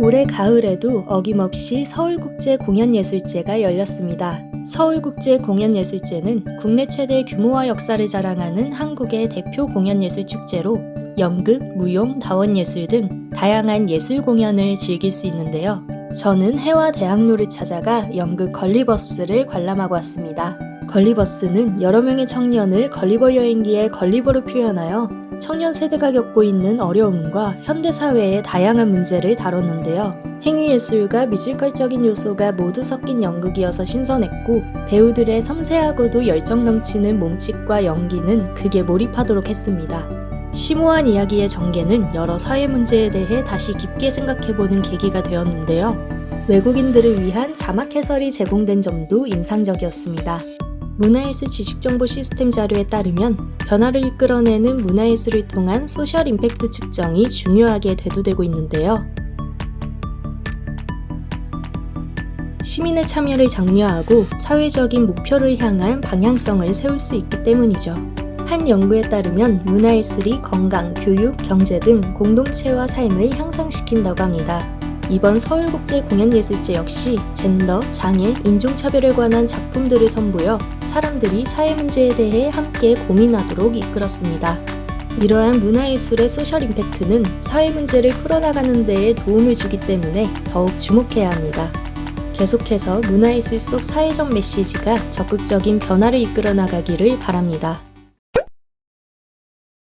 올해 가을에도 어김없이 서울국제공연예술제가 열렸습니다. 서울국제공연예술제는 국내 최대 규모와 역사를 자랑하는 한국의 대표 공연예술 축제로 연극, 무용, 다원예술 등 다양한 예술 공연을 즐길 수 있는데요. 저는 해와 대학로를 찾아가 연극 걸리버스를 관람하고 왔습니다. 걸리버스는 여러 명의 청년을 걸리버 여행기의 걸리버로 표현하여 청년 세대가 겪고 있는 어려움과 현대 사회의 다양한 문제를 다뤘는데요. 행위예술과 뮤지컬적인 요소가 모두 섞인 연극이어서 신선했고 배우들의 섬세하고도 열정 넘치는 몸짓과 연기는 극에 몰입하도록 했습니다. 심오한 이야기의 전개는 여러 사회 문제에 대해 다시 깊게 생각해보는 계기가 되었는데요. 외국인들을 위한 자막 해설이 제공된 점도 인상적이었습니다. 문화예술 지식정보 시스템 자료에 따르면 변화를 이끌어내는 문화예술을 통한 소셜 임팩트 측정이 중요하게 대두되고 있는데요. 시민의 참여를 장려하고 사회적인 목표를 향한 방향성을 세울 수 있기 때문이죠. 한 연구에 따르면 문화예술이 건강, 교육, 경제 등 공동체와 삶을 향상시킨다고 합니다. 이번 서울국제공연예술제 역시 젠더, 장애, 인종차별에 관한 작품들을 선보여 사람들이 사회 문제에 대해 함께 고민하도록 이끌었습니다. 이러한 문화예술의 소셜 임팩트는 사회 문제를 풀어나가는 데에 도움을 주기 때문에 더욱 주목해야 합니다. 계속해서 문화예술 속 사회적 메시지가 적극적인 변화를 이끌어 나가기를 바랍니다.